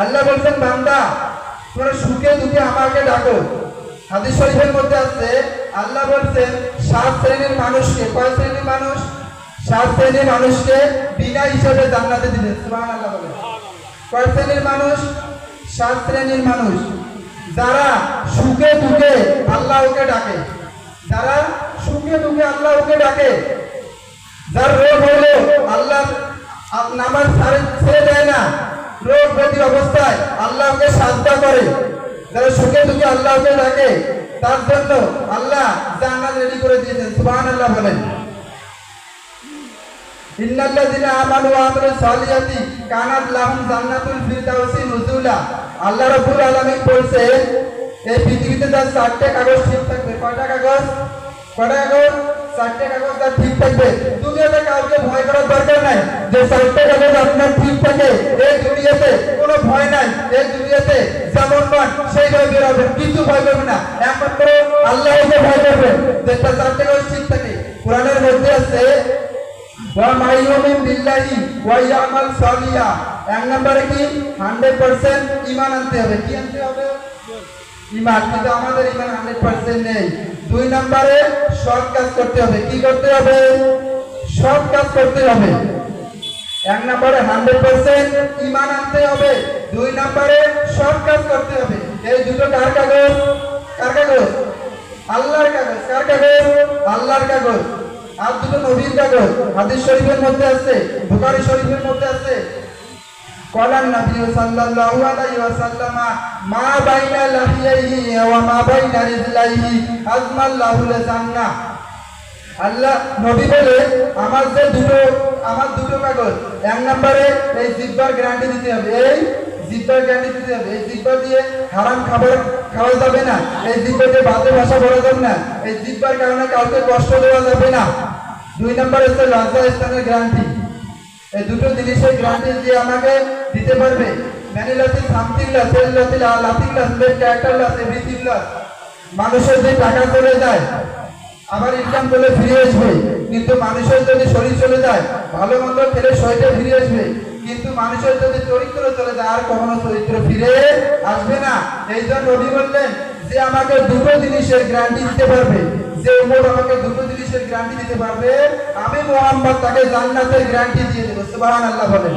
আল্লাহ বলছেন, বান্দা, তোমরা সুখে দুঃখে আমাকে ডাকো। হাদিস শরীফের মধ্যে আছে, আল্লাহ বলছেন, সাত শ্রেণির মানুষকে, কয় শ্রেণির মানুষ? সাত শ্রেণির মানুষকে বিনা হিসাবে জান্নাতে দিবেন সুবহানাল্লাহ বলে কয় শ্রেণির মানুষ? সাত শ্রেণির মানুষ। যারা সুখে দুঃখে আল্লাহকে ডাকে। যারা সুখে দুঃখে আল্লাহকে ডাকে। যার রোগ হলো আল্লাহ নামাজ ছেড়ে দেয় না। ব্যাধি অবস্থায় আল্লাহকে সাজদা করে। যারা সুখে দুঃখে আল্লাহকে ডাকে, তার জন্য আল্লাহ জান্নাত রেডি করে দিয়েছেন। সুবহানাল্লাহ আল্লাহ রাব্বুল এই পৃথিবীতে যার চারটে কাগজ ঠিক থাকবে। কয়টা কাগজ? কয়টা কাগজ? চারটে কাগজ যার ঠিক থাকবে। দুনিয়াতে কাউকে ভয় করার দরকার নাই যে চারটে কাগজ আপনার ঠিক থাকে এই দুনিয়াতে কোনো ভয় নাই, এই দুনিয়াতে যেমন নয় সেইভাবে বেরোবে কিছু ভয় করবে না। একমাত্র আল্লাহকে ভয় করবে, যে তার কাগজ ঠিক থাকে কোরআনের মধ্যে আছে, ওয়া মাইয়ুমিন বিল্লাহি ওয়া ইয়ামাল সালিহা এক নম্বরে কি? 100% ঈমান আনতে হবে। কি আনতে হবে? ঈমান, কিন্তু আমাদের ঈমান 100% নেই। দুই নম্বরে সৎ কাজ করতে হবে। কি করতে হবে? সৎ কাজ করতে হবে। এক নম্বরে হান্ড্রেড পার্সেন্ট ইমান আনতে হবে, দুই নম্বরে সব কাজ করতে হবে। এই দুটো কার কাগজ? কার কাগজ? আল্লাহর কাগজ। কার কাগজ? আল্লাহর কাগজ। আর দুটো নবীর কাগজ। হাদিস শরীফের মধ্যে আছে, বুখারি শরীফের মধ্যে আছে। কলান নবী সাল্লাল্লাহু আলাইহি ওয়াসাল্লাম মা বাইনা লাহিয়াইহি ওয়া মা বাইনা রিজলাইহি আজমাল্লাহুল জান্নাহ। আল্লাহ নবী বলে আমার যে দুটো, আমার দুটো কাগজ এক নম্বরে এই জিব্বার গ্যারান্টি দিতে হবে। এই জিব্বার গ্যারান্টি দিতে হবে। এই জিব্বা দিয়ে হারাম খাবার খাওয়া যাবে না। এই জিব্বা দিয়ে বাজে ভাষা বলা যাবে না। এই জিব্বার কারণে কাউকে কষ্ট দেওয়া যাবে না। দুই নম্বর হচ্ছে লজ্জা স্থানের গ্যারান্টি এই দুটো জিনিসের গ্যারান্টি দিয়ে আমাকে দিতে পারবে। সামথিং লস লাতিং লস লস মানুষের যে টাকা চলে যায় আবার ইনকাম করলে ফিরে আসবে। কিন্তু মানুষের যদি শরীর চলে যায়, ভালো মন্দ খেলে শরীরটা ফিরে আসবে। কিন্তু মানুষের যদি চরিত্র চলে যায়, আর কখনো চরিত্র ফিরে আসবে না। এই জন্য নবী বললেন, যে আমাকে দুটো জিনিসের গ্যারান্টি দিতে পারবে। যে উমর আমাকে দুটো জিনিসের গ্যারান্টি দিতে পারবে। আমি মোহাম্মদ তাকে জান্নাতের গ্যারান্টি দিয়ে দেবো। সুবাহ আল্লাহ বলেন।